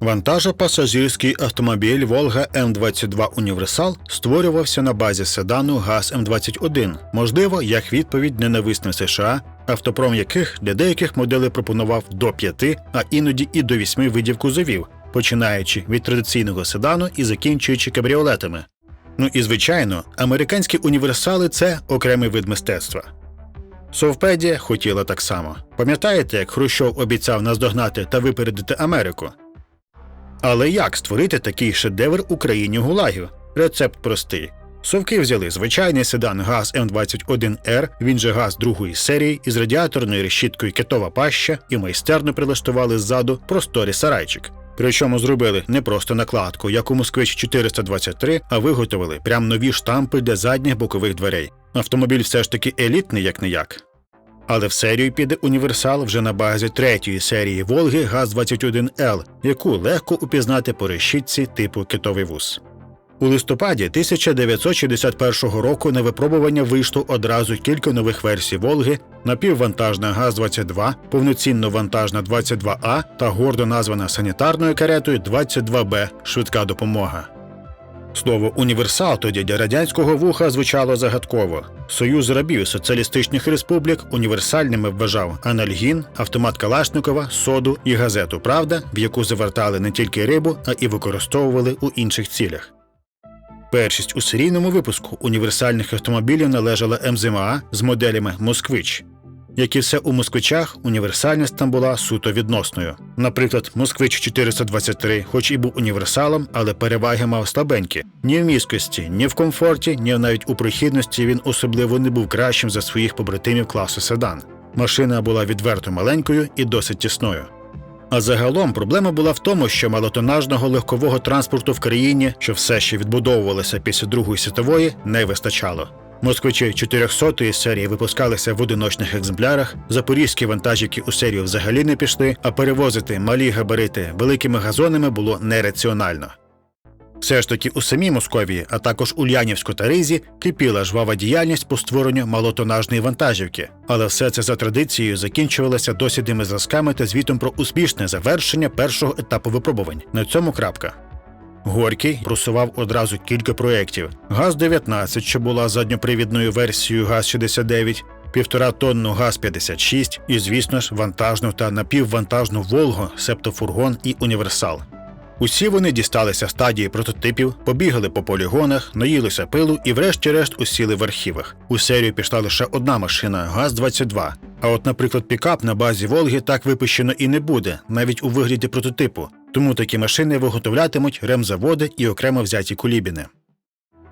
Вантажопасажирський автомобіль Волга М22 Універсал створювався на базі седану ГАЗ М21, можливо, як відповідь ненависним США, автопром яких для деяких моделей пропонував до п'яти, а іноді і до вісьми видів кузовів, починаючи від традиційного седану і закінчуючи кабріолетами. Ну і звичайно, американські універсали це окремий вид мистецтва. Совпедія хотіла так само. Пам'ятаєте, як Хрущов обіцяв наздогнати та випередити Америку? Але як створити такий шедевр Україні гулагів? Рецепт простий. Совки взяли звичайний седан ГАЗ М21Р, він же ГАЗ другої серії, із радіаторною решіткою китова паща і майстерно прилаштували ззаду просторий сарайчик. Причому зробили не просто накладку, як у Москвич 423, а виготовили прям нові штампи для задніх бокових дверей. Автомобіль все ж таки елітний, як не як. Але в серію піде універсал вже на базі третьої серії Волги ГАЗ-21Л, яку легко упізнати по решітці типу китовий вуз. У листопаді 1961 року на випробування вийшло одразу кілька нових версій Волги, напіввантажна ГАЗ-22, повноцінно вантажна 22А та гордо названа санітарною каретою 22Б швидка допомога. Слово універсал тоді для радянського вуха звучало загадково. Союз рабів соціалістичних республік універсальними вважав анальгін, автомат Калашникова, соду і газету Правда, в яку завертали не тільки рибу, а і використовували у інших цілях. Першість у серійному випуску універсальних автомобілів належала МЗМА з моделями Москвич. Як і все у москвичах, універсальність там була суто відносною. Наприклад, Москвич 423, хоч і був універсалом, але переваги мав слабенькі. Ні в міськості, ні в комфорті, ні навіть у прохідності він особливо не був кращим за своїх побратимів класу седан. Машина була відверто маленькою і досить тісною. А загалом проблема була в тому, що малотонажного легкового транспорту в країні, що все ще відбудовувалося після Другої світової, не вистачало. Москвичі 400-ї серії випускалися в одиночних екземплярах, запорізькі вантажівки у серію взагалі не пішли, а перевозити малі габарити великими газонами було нераціонально. Все ж таки у самій Московії, а також у Лянівську та Ризі, кипіла жвава діяльність по створенню малотонажної вантажівки, але все це за традицією закінчувалося дослідними зразками та звітом про успішне завершення першого етапу випробувань. На цьому крапка. Горький просував одразу кілька проєктів: ГАЗ-19, що була задньопривідною версією ГАЗ-69, півтора тонну ГАЗ-56 і, звісно ж, вантажну та напіввантажну Волгу, себто фургон і універсал. Усі вони дісталися стадії прототипів, побігали по полігонах, наїлися пилу і, врешті-решт, усіли в архівах. У серію пішла лише одна машина ГАЗ-22. А от, наприклад, пікап на базі Волги так випущено і не буде, навіть у вигляді прототипу. Тому такі машини виготовлятимуть ремзаводи і окремо взяті кулібіни.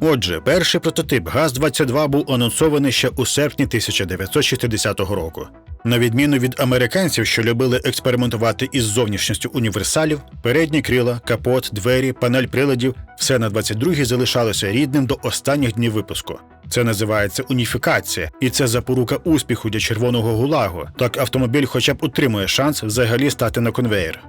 Отже, перший прототип ГАЗ-22 був анонсований ще у серпні 1960 року. На відміну від американців, що любили експериментувати із зовнішністю універсалів, передні крила, капот, двері, панель приладів все на 22-й залишалося рідним до останніх днів випуску. Це називається уніфікація, і це запорука успіху для червоного гулагу. Так автомобіль хоча б утримує шанс взагалі стати на конвеєр.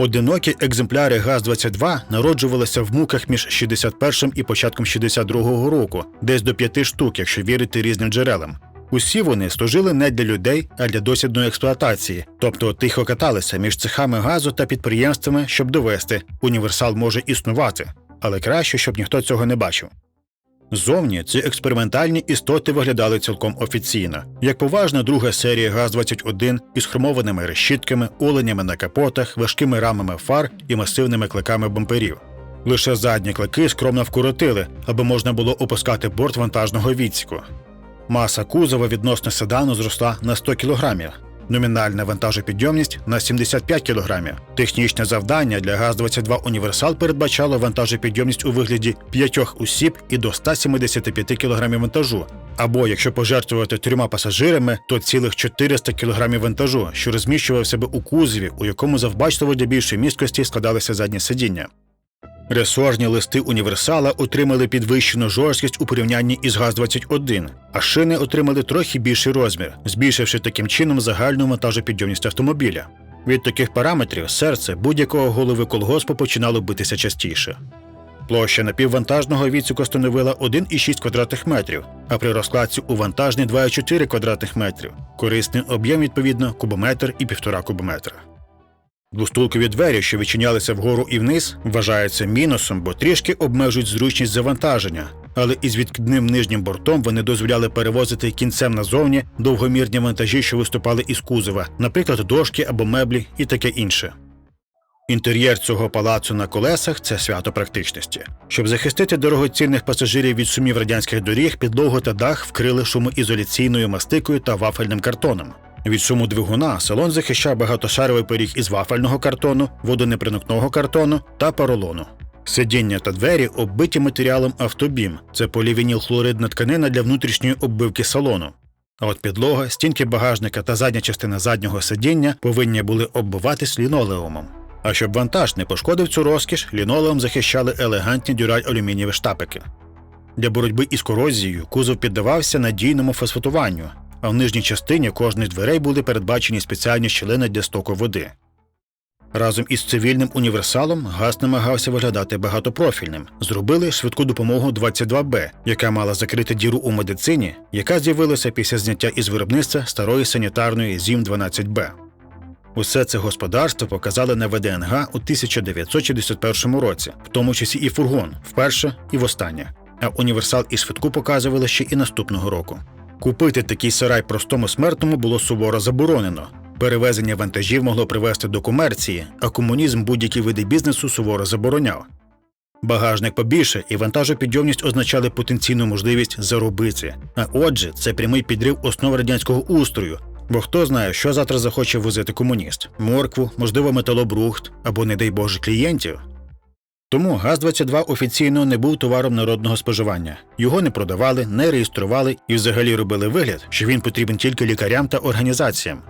Одинокі екземпляри ГАЗ-22 народжувалися в муках між 61 і початком 62-го року, десь до п'яти штук, якщо вірити різним джерелам. Усі вони служили не для людей, а для дослідної експлуатації, тобто тихо каталися між цехами газу та підприємствами, щоб довести, універсал може існувати, але краще, щоб ніхто цього не бачив. Зовні ці експериментальні істоти виглядали цілком офіційно, як поважна друга серія ГАЗ-21 із хромованими решітками, оленями на капотах, важкими рамами фар і масивними кликами бамперів. Лише задні клики скромно вкоротили, аби можна було опускати борт вантажного відсіку. Маса кузова відносно седану зросла на 100 кг, номінальна вантажопідйомність на 75 кг. Технічне завдання для ГАЗ-22 Універсал передбачало вантажопідйомність у вигляді 5 осіб і до 175 кг вантажу. Або якщо пожертвувати трьома пасажирами, то цілих 400 кг вантажу, що розміщувався би у кузові, у якому завбачливо для більшої місткості складалися задні сидіння. Ресорні листи універсала отримали підвищену жорсткість у порівнянні із ГАЗ-21, а шини отримали трохи більший розмір, збільшивши таким чином загальну монтажопідйомність автомобіля. Від таких параметрів серце будь-якого голови колгоспу починало битися частіше. Площа напіввантажного відсіку становила 1,6 квадратних метрів, а при розкладці у вантажний 2,4 квадратних метрів. Корисний об'єм, відповідно, кубометр і півтора кубометра. Двостулкові двері, що відчинялися вгору і вниз, вважаються мінусом, бо трішки обмежують зручність завантаження. Але із відкидним нижнім бортом вони дозволяли перевозити кінцем назовні довгомірні вантажі, що виступали із кузова, наприклад, дошки або меблі і таке інше. Інтер'єр цього палацу на колесах це свято практичності. Щоб захистити дорогоцінних пасажирів від сумів радянських доріг, підлогу та дах вкрили шумоізоляційною мастикою та вафельним картоном. Від шуму двигуна салон захищав багатошаровий пиріг із вафельного картону, водонепроникного картону та поролону. Сидіння та двері оббиті матеріалом автобім. Це полівінілхлоридна тканина для внутрішньої оббивки салону. А от підлога, стінки багажника та задня частина заднього сидіння повинні були оббиватись лінолеумом. А щоб вантаж не пошкодив цю розкіш, лінолеум захищали елегантні дюраль алюмінієві штапики. Для боротьби із корозією кузов піддавався надійному фосфатуванню, а в нижній частині кожних дверей були передбачені спеціальні щілини для стоку води. Разом із цивільним універсалом газ намагався виглядати багатопрофільним. Зробили швидку допомогу 22Б, яка мала закрити діру у медицині, яка з'явилася після зняття із виробництва старої санітарної ЗІМ 12Б. Усе це господарство показали на ВДНГ у 1961 році, в тому числі і фургон, вперше і востаннє. А універсал і швидку показували ще і наступного року. Купити такий сарай простому смертному було суворо заборонено. Перевезення вантажів могло привести до комерції, а комунізм будь-які види бізнесу суворо забороняв. Багажник побільше і вантажопідйомність означали потенційну можливість заробити. А отже, це прямий підрив основ радянського устрою. Бо хто знає, що завтра захоче возити комуніст: моркву, можливо, металобрухт або, не дай Боже, клієнтів. Тому ГАЗ-22 офіційно не був товаром народного споживання. Його не продавали, не реєстрували і взагалі робили вигляд, що він потрібен тільки лікарям та організаціям.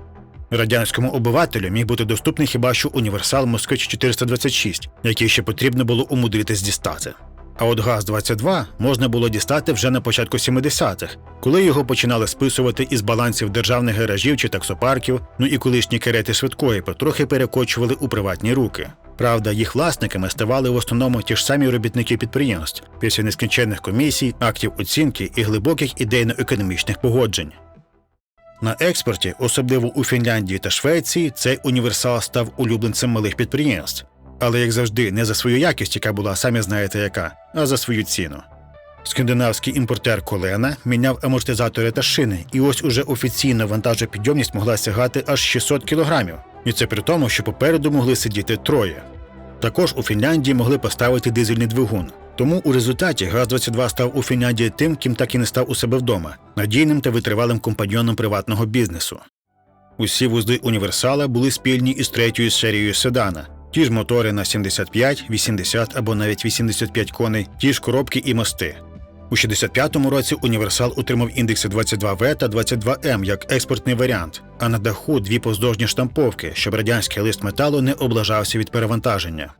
Радянському обивателю міг бути доступний хіба що універсал Москвич 426, який ще потрібно було умудритись дістати. А от ГАЗ-22 можна було дістати вже на початку 70-х, коли його починали списувати із балансів державних гаражів чи таксопарків, ну і колишні керети швидкої потрохи перекочували у приватні руки. Правда, їх власниками ставали в основному ті ж самі робітники підприємств після нескінченних комісій, актів оцінки і глибоких ідейно-економічних погоджень. На експорті, особливо у Фінляндії та Швеції, цей універсал став улюбленцем малих підприємств, але як завжди, не за свою якість, яка була самі знаєте яка, а за свою ціну. Скандинавський імпортер Колена міняв амортизатори та шини, і ось уже офіційно вантажопідйомність могла сягати аж 600 кілограмів. І це при тому, що попереду могли сидіти троє. Також у Фінляндії могли поставити дизельний двигун. Тому у результаті ГАЗ-22 став у Фінляндії тим, ким так і не став у себе вдома надійним та витривалим компаньйоном приватного бізнесу. Усі вузли універсала були спільні із третьою серією седана. Ті ж мотори на 75, 80 або навіть 85 коней, ті ж коробки і мости. У 65-му році універсал отримав індекси 22В та 22М як експортний варіант, а на даху дві поздовжні штамповки, щоб радянський лист металу не облажався від перевантаження.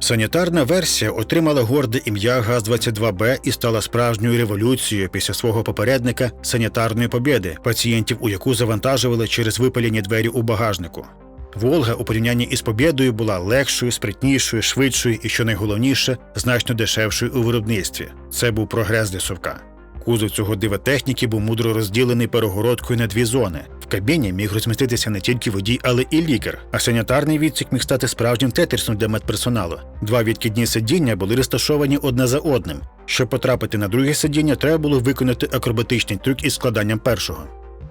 Санітарна версія отримала горде ім'я ГАЗ-22Б і стала справжньою революцією після свого попередника санітарної побєди, пацієнтів у яку завантажували через випалені двері у багажнику. Волга у порівнянні із побєдою була легшою, спритнішою, швидшою і, що найголовніше, значно дешевшою у виробництві. Це був прогрес для совка. Кузов цього дива техніки був мудро розділений перегородкою на дві зони. В кабіні міг розміститися не тільки водій, але і лікар, а санітарний відсік міг стати справжнім тетерсом для медперсоналу. Два відкидні сидіння були розташовані одне за одним. Щоб потрапити на друге сидіння, треба було виконати акробатичний трюк із складанням першого.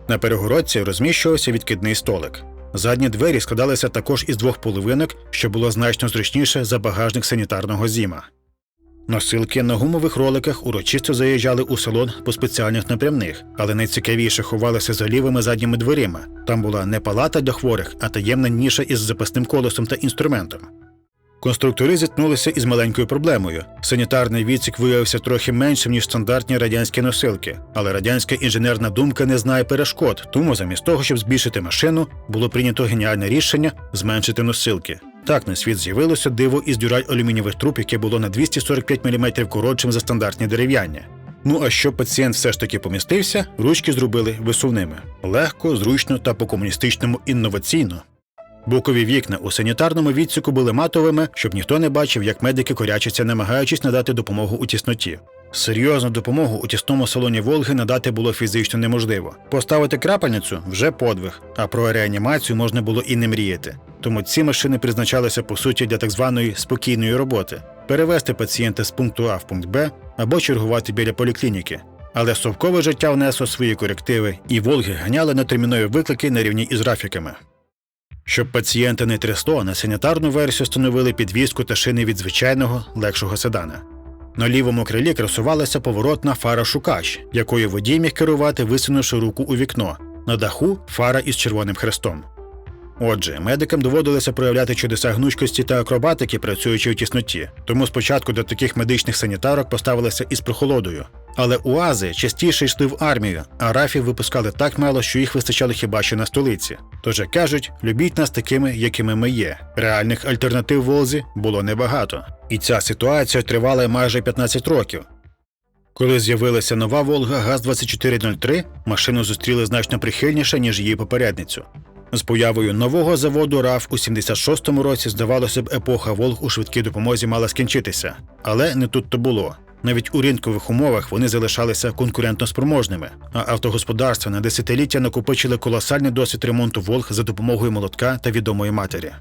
На перегородці розміщувався відкидний столик. Задні двері складалися також із двох половинок, що було значно зручніше за багажник санітарного зіма. Носилки на гумових роликах урочисто заїжджали у салон по спеціальних напрямних, але найцікавіше ховалися за лівими задніми дверима. Там була не палата для хворих, а таємна ніша із запасним колесом та інструментом. Конструктори зіткнулися із маленькою проблемою. Санітарний відсік виявився трохи меншим, ніж стандартні радянські носилки, але радянська інженерна думка не знає перешкод, тому замість того, щоб збільшити машину, було прийнято геніальне рішення зменшити носилки. Так на світ з'явилося диво із дюраль алюмінієвих труб, яке було на 245 мм коротшим за стандартні дерев'яні. Ну а щоб пацієнт все ж таки помістився, ручки зробили висувними легко, зручно та по-комуністичному інноваційно. Бокові вікна у санітарному відсіку були матовими, щоб ніхто не бачив, як медики корячаться, намагаючись надати допомогу у тісноті. Серйозну допомогу у тісному салоні Волги надати було фізично неможливо. Поставити крапельницю вже подвиг, а про реанімацію можна було і не мріяти. Тому ці машини призначалися по суті для так званої спокійної роботи перевести пацієнта з пункту А в пункт Б або чергувати біля поліклініки. Але совкове життя внесло свої корективи, і Волги ганяли на термінові виклики на рівні із графіками. Щоб пацієнта не трясло, на санітарну версію встановили підвіску та шини від звичайного легшого седана. На лівому крилі красувалася поворотна фара шукач, якою водій міг керувати, висунувши руку у вікно. На даху фара із червоним хрестом. Отже, медикам доводилося проявляти чудеса гнучкості та акробатики, працюючи у тісноті. Тому спочатку до таких медичних санітарок поставилися із прохолодою. Але УАЗи частіше йшли в армію, а рафів випускали так мало, що їх вистачало хіба що на столиці. Тож, як кажуть, любіть нас такими, якими ми є. Реальних альтернатив Волзі було небагато. І ця ситуація тривала майже 15 років. Коли з'явилася нова Волга ГАЗ-2403, машину зустріли значно прихильніше, ніж її попередницю. З появою нового заводу РАФ у 76-му році, здавалося б, епоха Волг у швидкій допомозі мала скінчитися. Але не тут то було. Навіть у ринкових умовах вони залишалися конкурентно спроможними, а автогосподарства на десятиліття накопичили колосальний досвід ремонту Волг за допомогою молотка та відомої матері.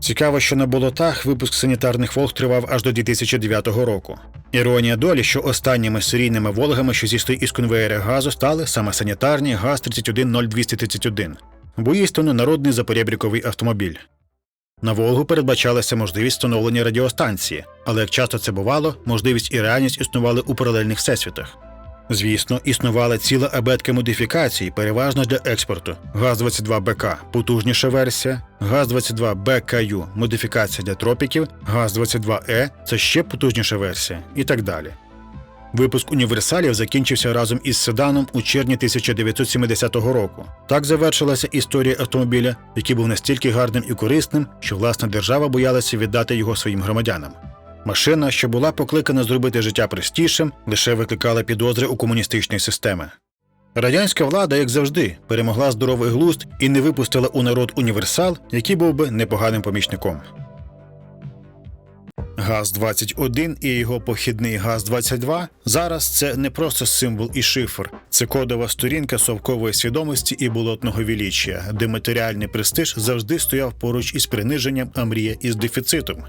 Цікаво, що на болотах випуск санітарних Волг тривав аж до 2009 року. Іронія долі, що останніми серійними Волгами, що зійшли із конвеєра газу, стали саме санітарні ГАЗ-310231. Воістину народний запорябріковий автомобіль. На Волгу передбачалася можливість встановлення радіостанції, але як часто це бувало, можливість і реальність існували у паралельних всесвітах. Звісно, існувала ціла абетка модифікацій, переважно для експорту. ГАЗ-22БК потужніша версія, ГАЗ-22БКЮ модифікація для тропіків, ГАЗ-22Е це ще потужніша версія і так далі. Випуск універсалів закінчився разом із седаном у червні 1970 року. Так завершилася історія автомобіля, який був настільки гарним і корисним, що власна держава боялася віддати його своїм громадянам. Машина, що була покликана зробити життя простішим, лише викликала підозри у комуністичної системи. Радянська влада, як завжди, перемогла здоровий глузд і не випустила у народ універсал, який був би непоганим помічником. ГАЗ-21 і його похідний ГАЗ-22 зараз це не просто символ і шифр, це кодова сторінка совкової свідомості і болотного віліччя, де матеріальний престиж завжди стояв поруч із приниженням, а мрія із дефіцитом.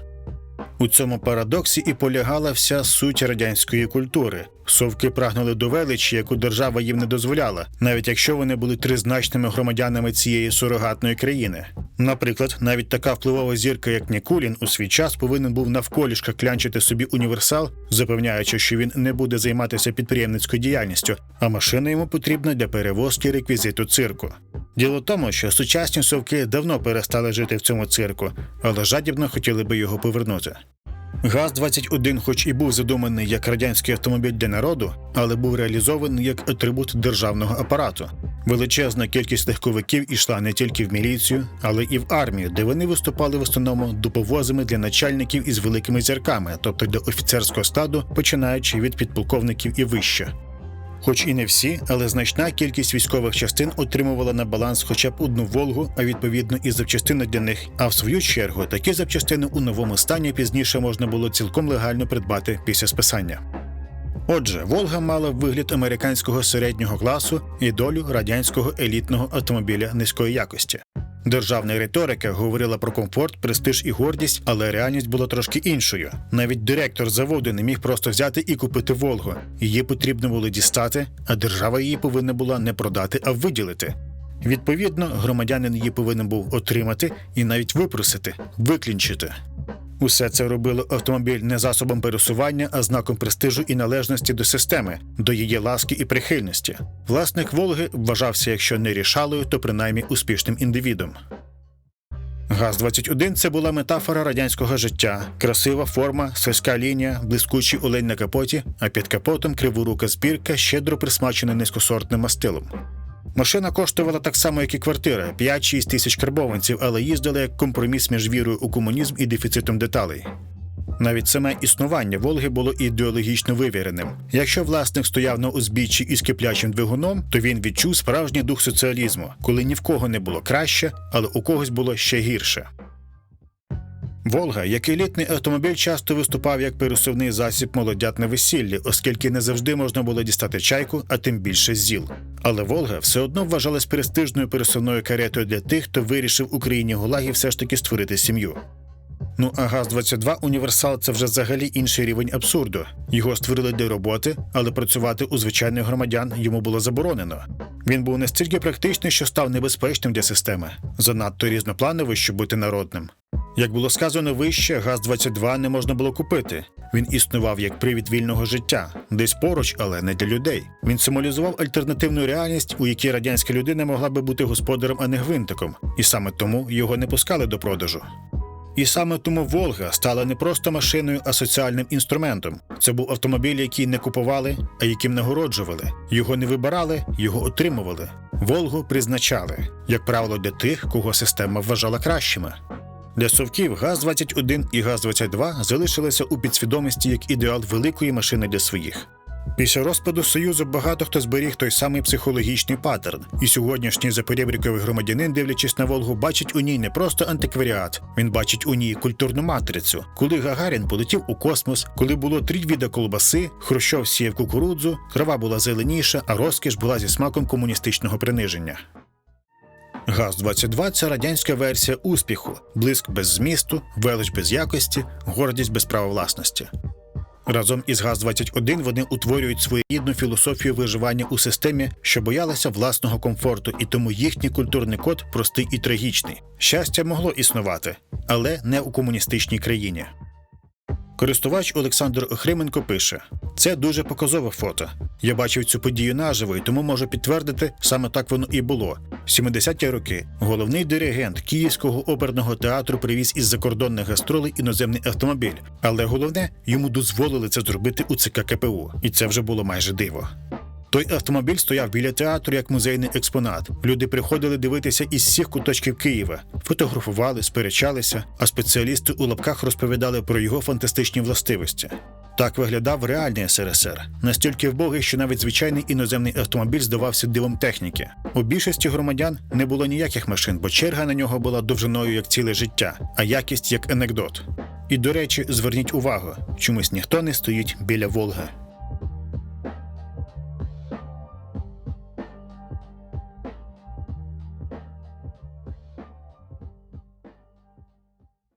У цьому парадоксі і полягала вся суть радянської культури. Совки прагнули до величі, яку держава їм не дозволяла, навіть якщо вони були тризначними громадянами цієї сурогатної країни. Наприклад, навіть така впливова зірка, як Нікулін, у свій час повинен був навколішка клянчити собі універсал, запевняючи, що він не буде займатися підприємницькою діяльністю, а машина йому потрібна для перевозки реквізиту цирку. Діло в тому, що сучасні совки давно перестали жити в цьому цирку, але жадібно хотіли би його повернути. ГАЗ-21, хоч і був задуманий як радянський автомобіль для народу, але був реалізований як атрибут державного апарату. Величезна кількість легковиків ішла не тільки в міліцію, але і в армію, де вони виступали в основному доповозами для начальників із великими зірками, тобто для офіцерського стаду, починаючи від підполковників і вище. Хоч і не всі, але значна кількість військових частин отримувала на баланс хоча б одну Волгу, а відповідно і запчастини для них. А в свою чергу такі запчастини у новому стані пізніше можна було цілком легально придбати після списання. Отже, Волга мала вигляд американського середнього класу і долю радянського елітного автомобіля низької якості. Державна риторика говорила про комфорт, престиж і гордість, але реальність була трошки іншою. Навіть директор заводу не міг просто взяти і купити Волгу. Її потрібно було дістати, а держава її повинна була не продати, а виділити. Відповідно, громадянин її повинен був отримати і навіть випросити, виклінчити. Усе це робило автомобіль не засобом пересування, а знаком престижу і належності до системи, до її ласки і прихильності. Власник Волги вважався, якщо не рішалою, то принаймні успішним індивідом. ГАЗ-21 – це була метафора радянського життя, красива форма, сільська лінія, блискучий олень на капоті, а під капотом криворука збірка, щедро присмачена низькосортним мастилом. Машина коштувала так само, як і квартира 5-6 тисяч карбованців, але їздила як компроміс між вірою у комунізм і дефіцитом деталей. Навіть саме існування Волги було ідеологічно вивіреним. Якщо власник стояв на узбіччі із киплячим двигуном, то він відчув справжній дух соціалізму, коли ні в кого не було краще, але у когось було ще гірше. Волга, як елітний автомобіль, часто виступав як пересувний засіб молодят на весіллі, оскільки не завжди можна було дістати чайку, а тим більше зіл. Але Волга все одно вважалась престижною пересувною каретою для тих, хто вирішив Україні Гулагі все ж таки створити сім'ю. Ну а ГАЗ-22 універсал це вже взагалі інший рівень абсурду. Його створили для роботи, але працювати у звичайних громадян йому було заборонено. Він був настільки практичний, що став небезпечним для системи, занадто різноплановий, щоб бути народним. Як було сказано вище, ГАЗ-22 не можна було купити. Він існував як привід вільного життя, десь поруч, але не для людей. Він символізував альтернативну реальність, у якій радянська людина могла би бути господарем, а не гвинтиком, і саме тому його не пускали до продажу. І саме тому Волга стала не просто машиною, а соціальним інструментом. Це був автомобіль, який не купували, а яким нагороджували. Його не вибирали, його отримували. Волгу призначали, як правило, для тих, кого система вважала кращими. Для совків ГАЗ-21 і ГАЗ-22 залишилися у підсвідомості як ідеал великої машини для своїх. Після розпаду Союзу багато хто зберіг той самий психологічний паттерн, і сьогоднішній запорєбріковий громадянин, дивлячись на Волгу, бачить у ній не просто антикваріат, він бачить у ній культурну матрицю. Коли Гагарін полетів у космос, коли було три віда колбаси, Хрущов сіяв кукурудзу, трава була зеленіша, а розкіш була зі смаком комуністичного приниження. ГАЗ-22 – це радянська версія успіху, блиск без змісту, велич без якості, гордість без права власності. Разом із ГАЗ-21 вони утворюють своєрідну філософію виживання у системі, що боялася власного комфорту, і тому їхній культурний код простий і трагічний. Щастя могло існувати, але не у комуністичній країні. Користувач Олександр Охрименко пише: це дуже показове фото. Я бачив цю подію наживо, і тому можу підтвердити, саме так воно і було. В 70-ті роки головний диригент Київського оперного театру привіз із закордонних гастролей іноземний автомобіль, але головне, йому дозволили це зробити у ЦК КПУ, і це вже було майже диво. Той автомобіль стояв біля театру як музейний експонат. Люди приходили дивитися із всіх куточків Києва, фотографували, сперечалися, а спеціалісти у лапках розповідали про його фантастичні властивості. Так виглядав реальний СРСР, настільки вбогий, що навіть звичайний іноземний автомобіль здавався дивом техніки. У більшості громадян не було ніяких машин, бо черга на нього була довжиною як ціле життя, а якість як анекдот. І до речі, зверніть увагу, чомусь ніхто не стоїть біля Волги.